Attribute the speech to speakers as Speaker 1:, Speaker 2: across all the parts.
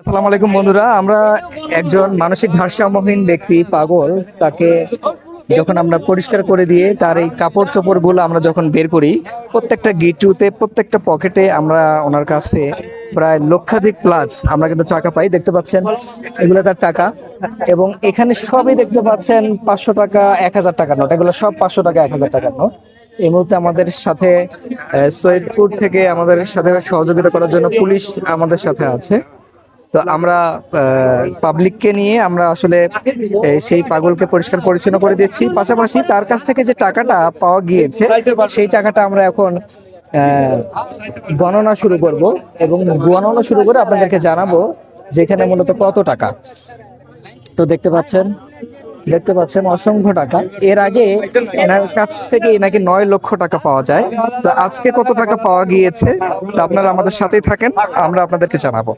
Speaker 1: আসসালামু আলাইকুম, বন্ধুরা। আমরা একজন মানসিক ভারসাম্যহীন ব্যক্তি, পাগল। তাকে যখন আমরা পরিষ্কার করে দিয়ে তার এই কাপড় চোপড়গুলো আমরা যখন বের করি, প্রত্যেকটা গিটুতে প্রত্যেকটা পকেটে আমরা ওনার কাছে প্রায় লক্ষাধিক প্লাস আমরা কিন্তু টাকা পাই। দেখতে পাচ্ছেন, এগুলো তার টাকা। এবং এখানে সবই দেখতে পাচ্ছেন, পাঁচশো টাকা, এক হাজার টাকার নোট। এগুলো সব পাঁচশো টাকা, এক হাজার টাকার নোট। এই মুহূর্তে আমাদের সাথে সৈয়দপুর থেকে আমাদের সাথে সহযোগিতা করার জন্য পুলিশ আমাদের সাথে আছে। তো আমরা পাবলিককে নিয়ে আমরা আসলে সেই পাগলকে পরিষ্কার পরিচ্ছন্ন করে দিচ্ছি। পাশাপাশি তার কাছ থেকে যে টাকাটা পাওয়া গিয়েছে, সেই টাকাটা আমরা এখন গণনা শুরু করব এবং গণনা শুরু করে আপনাদেরকে জানাব যে এখানে মূলত কত টাকা। তো দেখতে পাচ্ছেন দেখতে পাচ্ছেন অসংখ্য টাকা। এর আগে এনার কাছ থেকে নাকি নয় লক্ষ টাকা পাওয়া যায়। তো আজকে কত টাকা পাওয়া গিয়েছে, তা আপনারা আমাদের সাথেই থাকেন, আমরা আপনাদেরকে জানাব।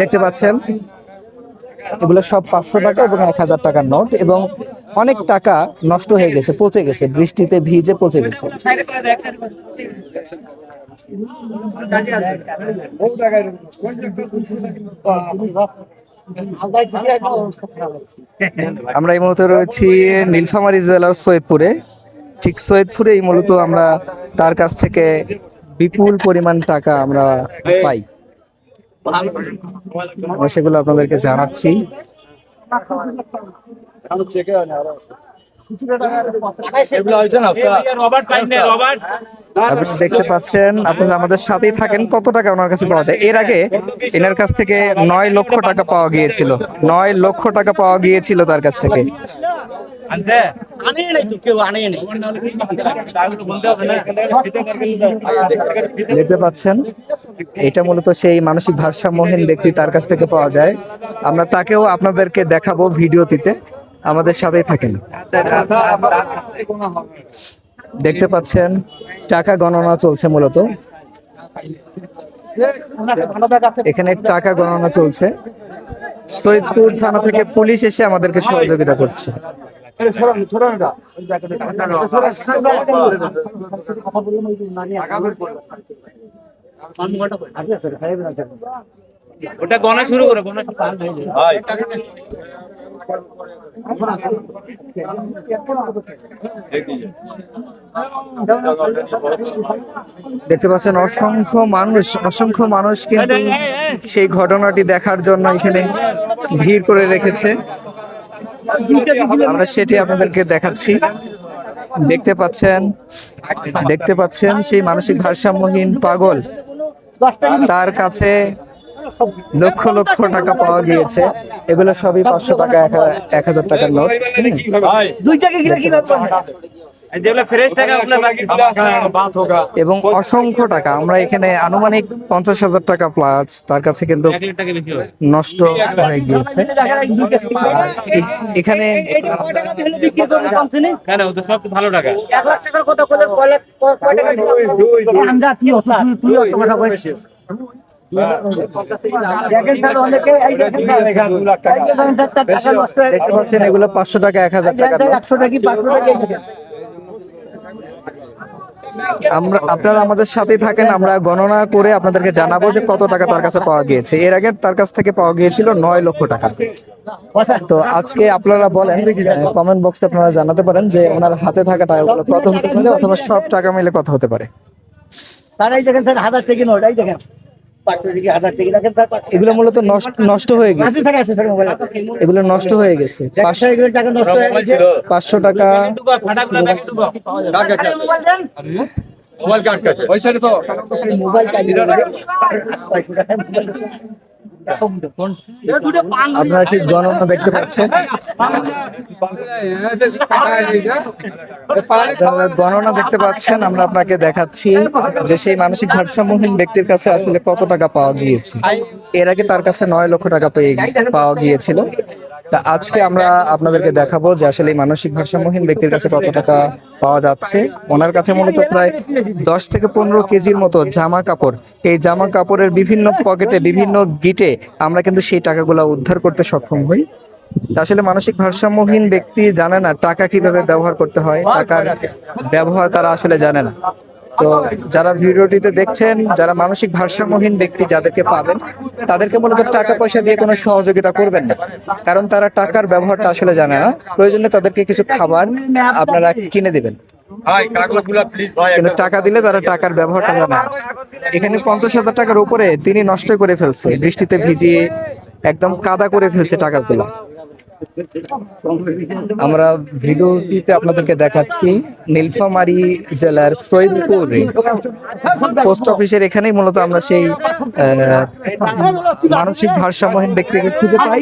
Speaker 1: দেখতে পাচ্ছেন, এগুলো সব পাঁচশো টাকা এবং এক হাজার টাকার নোট এবং অনেক টাকা নষ্ট হয়ে গেছে, পচে গেছে, বৃষ্টিতে ভিজে পচে গেছে। আমরা এই মুহূর্তে রয়েছি নীলফামারী জেলার সৈয়দপুরে। ঠিক সৈয়দপুরেই মূলত আমরা তার কাছ থেকে বিপুল পরিমাণ টাকা আমরা পাই। সেগুলো আপনাদেরকে জানাচ্ছি। দেখতে পাচ্ছেন আপনারা আমাদের সাথেই থাকেন। কত টাকা ওনার কাছে পাওয়া যায়? এর আগে এনার কাছ থেকে নয় লক্ষ টাকা পাওয়া গিয়েছিল। নয় লক্ষ টাকা পাওয়া গিয়েছিল তার কাছ থেকে। এটা মূলত সেই মানসিক ভারসাম্যহীন ব্যক্তি তার কাছ থেকে পাওয়া যায়। আমরা তাকেও আপনাদেরকে দেখাবো ভিডিওটিতে। আমাদের সাথেই থাকেন। দেখতে পাচ্ছেন, টাকা গণনা চলছে মূলত। এখানে টাকা গণনা চলছে। সৈয়দপুর থানা থেকে পুলিশ এসে আমাদেরকে সহযোগিতা করছে।
Speaker 2: ওটা গণা শুরু করে
Speaker 1: দেখতে পাচ্ছেন অসংখ্য মানুষ অসংখ্য মানুষ কিন্তু সেই ঘটনাটি দেখার জন্য এখানে ভিড় করে রেখেছে। আমরা সেটি আপনাদেরকে দেখাচ্ছি। দেখতে পাচ্ছেন দেখতে পাচ্ছেন সেই মানসিক ভারসাম্যহীন পাগল। তার কাছে লক্ষ লক্ষ টাকা পাওয়া গিয়েছে। এগুলো সবই পাঁচশো টাকা এক হা- এক হাজার টাকার নোট।
Speaker 2: বাকি।
Speaker 1: এবং অসংখ্য টাকা। আমরা এখানে আনুমানিক পঞ্চাশ হাজার টাকা প্লাস তার কাছে কিন্তু
Speaker 2: হয়
Speaker 1: নষ্ট হয়ে গিয়েছে। এখানে
Speaker 3: হয়ে।
Speaker 1: দেখতে পাচ্ছেন এগুলো পাঁচশো টাকা এক হাজার টাকা
Speaker 3: একশো টাকা পাঁচশো টাকা।
Speaker 1: আমরা, আপনারা আমাদের সাথেই থাকেন, আমরা গণনা করে আপনাদেরকে জানাব যে কত টাকা তার কাছে পাওয়া গিয়েছে। এর আগে তার কাছ থেকে পাওয়া গিয়েছিল নয় লক্ষ টাকা। তো আজকে আপনারা বলেন কমেন্ট বক্সে আপনারা জানাতে পারেন যে ওনার হাতে থাকা টাকাগুলো কত হতে পারে অথবা সব টাকা মিলে কত হতে পারে।
Speaker 3: তারাই দেখেন স্যার, হাজার থেকে নোট দেখেন।
Speaker 1: এগুলো মূলত নষ্ট নষ্ট হয়ে গেছে।
Speaker 3: মোবাইল
Speaker 1: এগুলো নষ্ট হয়ে গেছে।
Speaker 3: পাঁচশো এগুলো টাকা নষ্ট হয়ে গেছে।
Speaker 1: পাঁচশো টাকা
Speaker 2: ফাটাগুলো দেখে দেবো
Speaker 3: মোবাইল
Speaker 1: আপনারা ঠিক গণনা দেখতে পাচ্ছেন। গণনা দেখতে পাচ্ছেন, আমরা আপনাকে দেখাচ্ছি যে সেই মানসিক ভারসাম্যহীন ব্যক্তির কাছে আসলে কত টাকা পাওয়া গিয়েছে এর আগে তার কাছে নয় লক্ষ টাকা পেয়ে পাওয়া গিয়েছিল। তা আজকে আমরা আপনাদেরকে দেখাবো যে আসলে মানসিক ভারসাম্যহীন ব্যক্তির কাছে কত টাকা পাওয়া যাচ্ছে। ওনার কাছে মূলত প্রায় দশ থেকে পনেরো কেজির মতো জামা কাপড়। এই জামা কাপড়ের বিভিন্ন পকেটে, বিভিন্ন গিটে আমরা কিন্তু সেই টাকাগুলো উদ্ধার করতে সক্ষম হই। আসলে মানসিক ভারসাম্যহীন ব্যক্তি জানে না টাকা কীভাবে ব্যবহার করতে হয়, টাকার ব্যবহার তারা আসলে জানে না। তো যারা ভিডিওটিতে দেখছেন যারা মানসিক ভারসাম্যহীন ব্যক্তি যাদেরকে পাবেন তাদেরকে মূলত টাকা পয়সা দিয়ে কোনো সহযোগিতা করবেন না। কারণ তারা টাকার ব্যবহারটা আসলে জানে না। প্রয়োজনে তাদেরকে কিছু খাবার আপনারা কিনে দিবেন। কিন্তু টাকা দিলে তারা টাকার ব্যবহারটা জানে না। এখানে পঞ্চাশ হাজার টাকার উপরে তিনি নষ্ট করে ফেলছে। বৃষ্টিতে ভিজিয়ে একদম কাদা করে ফেলছে টাকাগুলো। আমরা ভিডিওটিতে আপনাদেরকে দেখাচ্ছি নীলফামারী জেলার সৈদপুর পোস্ট অফিসের এখানেই মূলত আমরা সেই মানসিক ভারসাম্যহীন ব্যক্তিকে খুঁজে পাই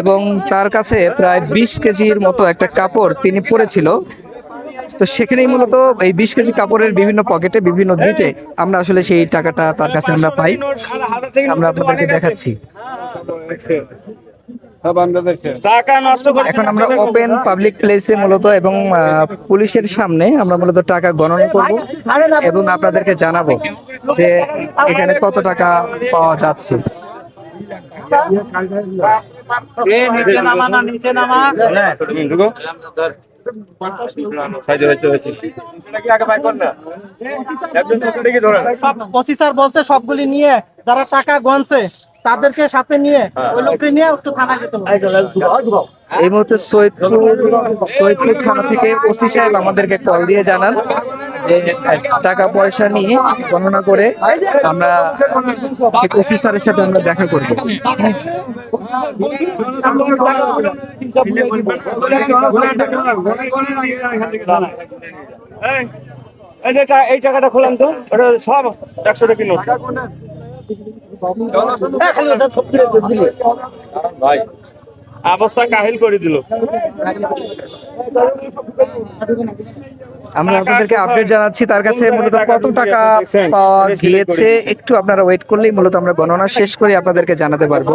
Speaker 1: এবং তার কাছে প্রায় বিশ কেজির মতো একটা কাপড় তিনি পরেছিল। তো সেখানেই মূলত এই বিশ কেজি কাপড়ের বিভিন্ন পকেটে বিভিন্ন গিটে আমরা আসলে সেই টাকাটা তার কাছে আমরা পাই। আমরা আপনাদেরকে দেখাচ্ছি। এখন আমরা ওপেন পাবলিক প্লেসে মূলত এবং পুলিশের সামনে আমরা মূলত টাকা গণনা করব এবং আপনাদেরকে জানাব যে এখানে কত টাকা পাওয়া যাচ্ছে।
Speaker 2: নিচে নামা না নিচে নামা।
Speaker 3: বলছে সবগুলি নিয়ে যারা টাকা গনছে তাদেরকে সাথে নিয়ে ওই লোককে নিয়ে একটু থানা যেতে হবে।
Speaker 1: এই মুহূর্তে সৈয়দপুর সৈয়দপুর থানা থেকে ওসি সাহেব আমাদেরকে কল দিয়ে জানান যে টাকা পয়সা নিয়ে গণনা করে আমরা ওসি স্যারের সাথে আমরা দেখা করব।
Speaker 2: এই যে এই টাকাটা খোলাম তো। এটা সব একশো টাকা নোট
Speaker 4: ভাই
Speaker 2: অবস্থা কাহিল করে দিল
Speaker 1: আমরা আপনাদেরকে আপডেট জানাচ্ছি তার কাছে মূলত কত টাকা পাওয়া গিয়েছে? একটু আপনারা ওয়েট করলেই মূলত আমরা গণনা শেষ করে আপনাদেরকে জানাতে পারব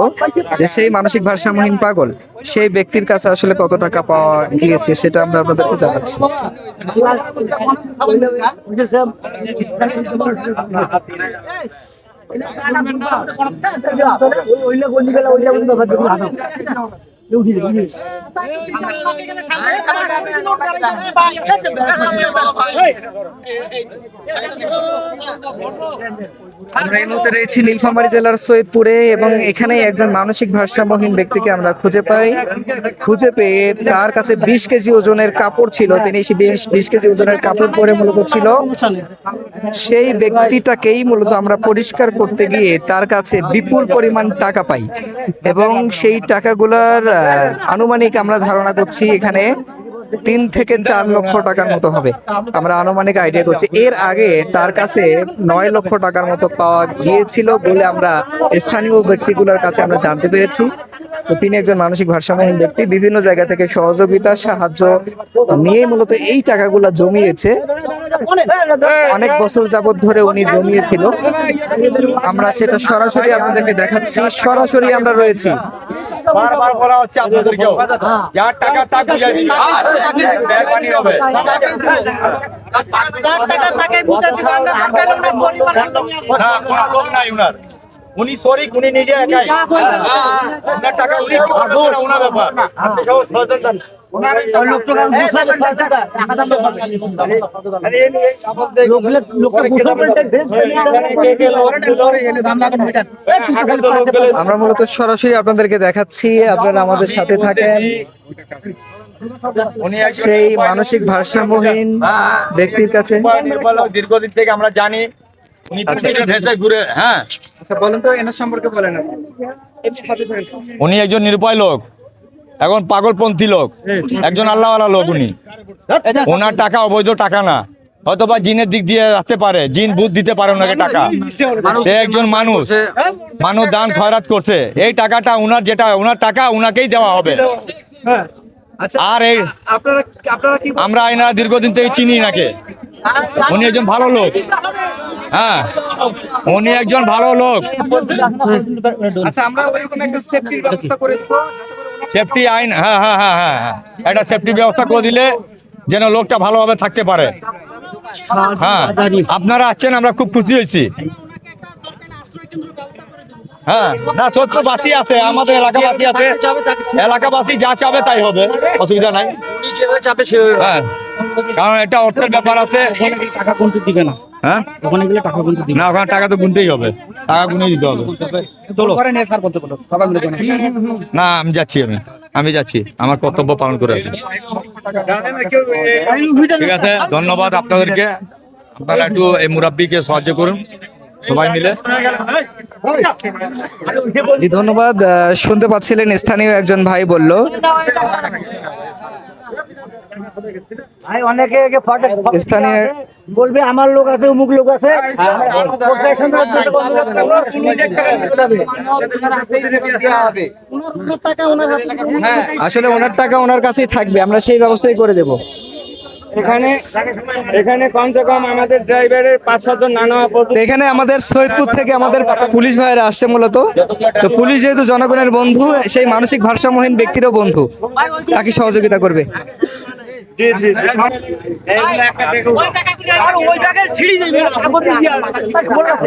Speaker 1: যে সেই মানসিক ভারসাম্যহীন পাগল সেই ব্যক্তির কাছে আসলে কত টাকা পাওয়া গিয়েছে সেটা আমরা আপনাদেরকে জানাচ্ছি। ওইলা গঞ্জি গেলা ওইলা গঞ্জি আমরা এই মুহূর্তে রয়েছি নীলফামারী জেলার সৈয়দপুরে এবং এখানে একজন মানসিক ভারসাম্যহীন ব্যক্তিকে আমরা খুঁজে পাই। খুঁজে পেয়ে তার কাছে বিশ কেজি ওজনের কাপড় ছিল। তিনি বিশ কেজি ওজনের কাপড় পরে মূলত ছিল। সেই ব্যক্তিটাকেই মূলত আমরা পরিষ্কার করতে গিয়ে তার কাছে বিপুল পরিমাণ টাকা পাই এবং সেই টাকাগুলার আনুমানিক আমরা ধারণা করছি এখানে তিন থেকে চার লক্ষ টাকার মতো হবে। আমরা আনুমানিক আইডিয়া করছি। এর আগে তার কাছে নয় লক্ষ টাকার মতো পাওয়া গিয়েছিল বলে আমরা স্থানীয় ব্যক্তিগুলোর কাছে আমরা জানতে পেরেছি। তিনি একজন মানসিক ভারসাম্যহীন ব্যক্তি। বিভিন্ন জায়গা থেকে সহযোগিতা, সাহায্য নিয়ে মূলত এই টাকাগুলো জমিয়েছে। অনেক বছর যাবত ধরে উনি জমিয়েছিল। আমরা সেটা সরাসরি আপনাদেরকে দেখাচ্ছি। সরাসরি আমরা রয়েছি।
Speaker 4: বারবার বলা হচ্ছে আপনাদেরকেও যার টাকা তা বুঝাই দিন মেহরবানি হবে।
Speaker 3: যার টাকা তাকে বুঝে দিবে হলে পরিবার
Speaker 4: না কোনো লোক নাই উনার। উনি শরিক উনি নিজে একাই। উনার টাকা উনি ওটা উনার ব্যাপার। আপনি সচেতন
Speaker 1: আমরা মূলত সরাসরি আপনাদেরকে দেখাচ্ছি আপনারা আমাদের সাথে থাকেন। সেই মানসিক ভারসাম্যহীন ব্যক্তির কাছে।
Speaker 4: নির্ভয়- নির্ভয় লোক, দীর্ঘদিন থেকে আমরা জানি উনি ঘুরে হ্যাঁ।
Speaker 1: আচ্ছা বলেন তো এনার সম্পর্কে বলেন
Speaker 4: উনি একজন নিরুপায় লোক। এখন পাগলপন্থী লোক। একজন আল্লাহওয়ালা লোক উনি। ওনার টাকা অবৈধ টাকা না। হয়তো বা জিনের দিক দিয়ে আসতে পারে জিন বুধ দিতে পারে ওনাকে টাকা। সে একজন মানুষ। মানুষ দান খয়রাত করছে। এই টাকাটা উনার যেটা ওনার টাকা উনাকেই দেওয়া হবে।
Speaker 1: আচ্ছা
Speaker 4: আর এই
Speaker 1: আপনারা আপনারা কি
Speaker 4: আমরা এনা দীর্ঘদিন থেকে চিনি নাকে? উনি একজন ভালো লোক। হ্যাঁ। উনি একজন ভালো লোক।
Speaker 1: আচ্ছা আমরা ওইরকম একটা সেফটির ব্যবস্থা করে দেবো।
Speaker 4: সেফটি আইন হ্যাঁ হ্যাঁ হ্যাঁ হ্যাঁ হ্যাঁ। একটা সেফটি ব্যবস্থা করে দিলে যেন লোকটা ভালোভাবে থাকতে পারে। হ্যাঁ আপনারা আসছেন আমরা খুব খুশি হয়েছি। হ্যাঁ না সত্য বাসি আছে আমাদের এলাকাবাসী আছে। এলাকাবাসী যা চাবে তাই হবে অসুবিধা নাই। হ্যাঁ কারণ এটা অর্থের ব্যাপার আছে।
Speaker 3: টাকা কোনটি দিবে না।
Speaker 4: হ্যাঁ?
Speaker 3: ওখানে গেলে টাকা কিন্তু
Speaker 4: না ওখানে টাকা তো গুনতেই হবে। টাকা গুনে দিতে হবে।
Speaker 3: চলো করে নিয়ে স্যার বলতে বলো। সবাই মিলে
Speaker 4: না আমি যাচ্ছি আমি। আমি যাচ্ছি। আমার কর্তব্য পালন করে আছি ঠিক আছে ধন্যবাদ আপনাদেরকে। আপনারা একটু এই মুরাব্বিকে সাহায্য করুন। সবাই মিলে।
Speaker 1: ধন্যবাদ। শুনতে পাচ্ছিলেন স্থানীয় একজন ভাই বলল। স্থানীয়
Speaker 2: বলবে আমার লোক আছে অমুক লোক আছে
Speaker 3: ওনার টাকা ওনার
Speaker 1: আসলে ওনার টাকা ওনার কাছেই থাকবে আমরা সেই ব্যবস্থাই করে দেব
Speaker 2: এখানে এখানে কমসে কম আমাদের ড্রাইভারের পাঁচ সাতজন
Speaker 1: এখানে আমাদের সৈয়দপুর থেকে আমাদের পুলিশ ভাইয়েরা আসছে মূলত তো পুলিশ যেহেতু জনগণের বন্ধু সেই মানসিক ভারসাম্যহীন ব্যক্তিরও বন্ধু তাকে সহযোগিতা করবে
Speaker 2: জি জি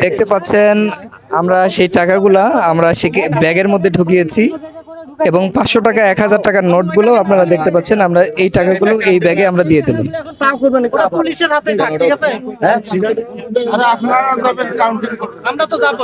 Speaker 1: দেখতে পাচ্ছেন আমরা সেই টাকাগুলা আমরা সে ব্যাগের মধ্যে ঢুকিয়েছি এবং পাঁচশো টাকা এক হাজার টাকার নোটগুলো আপনারা দেখতে পাচ্ছেন আমরা এই টাকাগুলো এই ব্যাগে আমরা দিয়ে দিলাম।
Speaker 3: এখন তাও করবেন না ওটা পুলিশের হাতে থাক ঠিক আছে?
Speaker 1: হ্যাঁ
Speaker 3: আমরা তো যাব